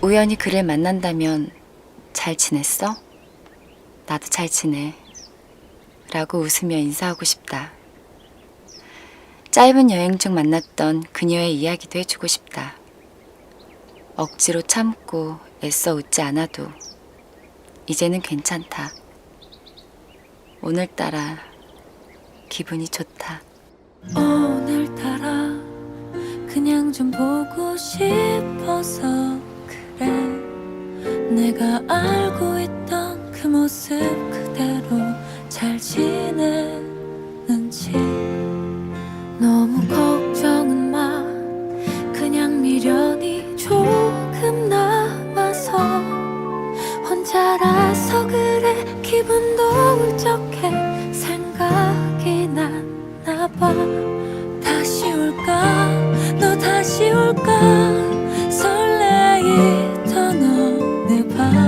우연히 그를 만난다면 잘 지냈어? 나도 잘 지내. 라고 웃으며 인사하고 싶다. 짧은 여행 중 만났던 그녀의 이야기도 해주고 싶다. 억지로 참고 애써 웃지 않아도 이제는 괜찮다. 오늘따라 기분이 좋다. 오늘따라 그냥 좀 보고 싶어서 그래 내가 알고 있던 그 모습 그대로 잘 지내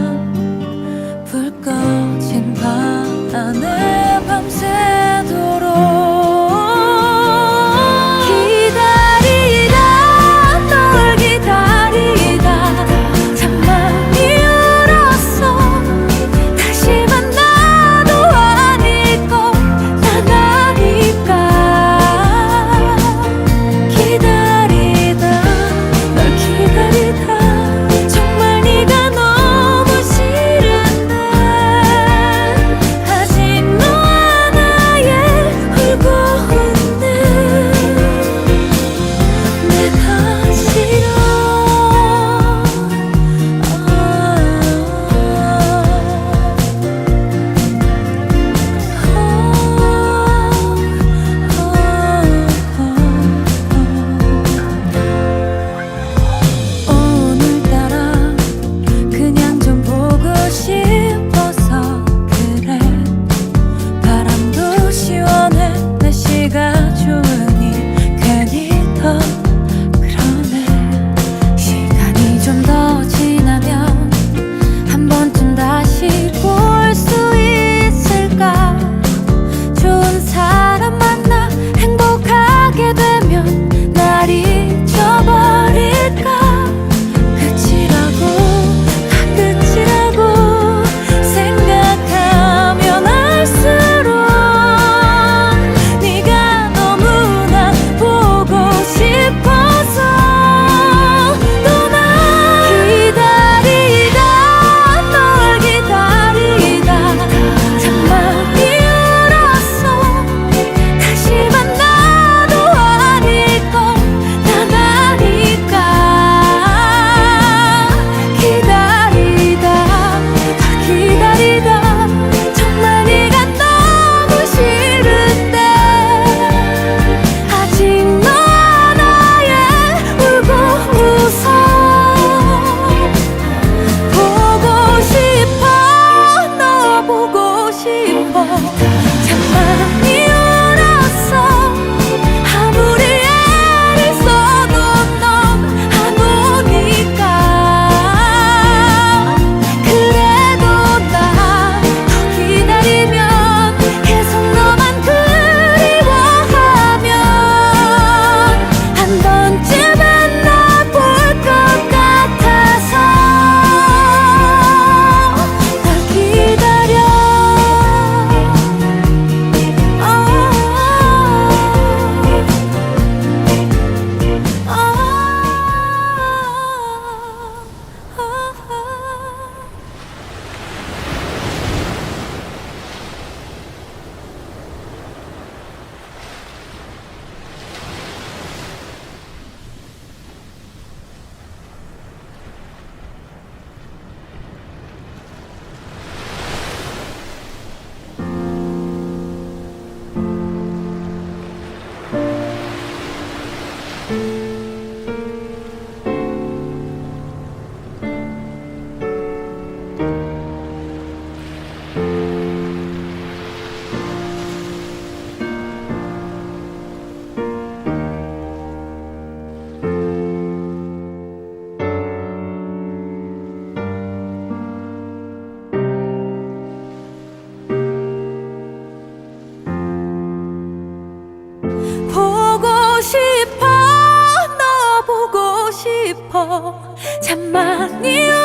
어 싶어 너 보고 싶어. 잠만이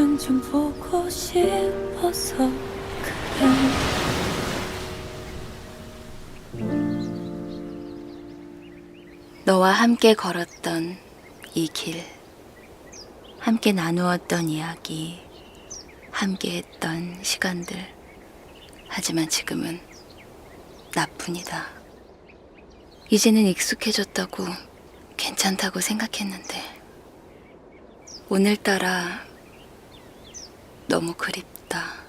그냥 좀 보고 싶어서 그래 너와 함께 걸었던 이 길, 함께 나누었던 이야기, 함께 했던 시간들. 하지만 지금은 나뿐이다. 이제는 익숙해졌다고, 괜찮다고 생각했는데, 오늘따라 너무 그립다.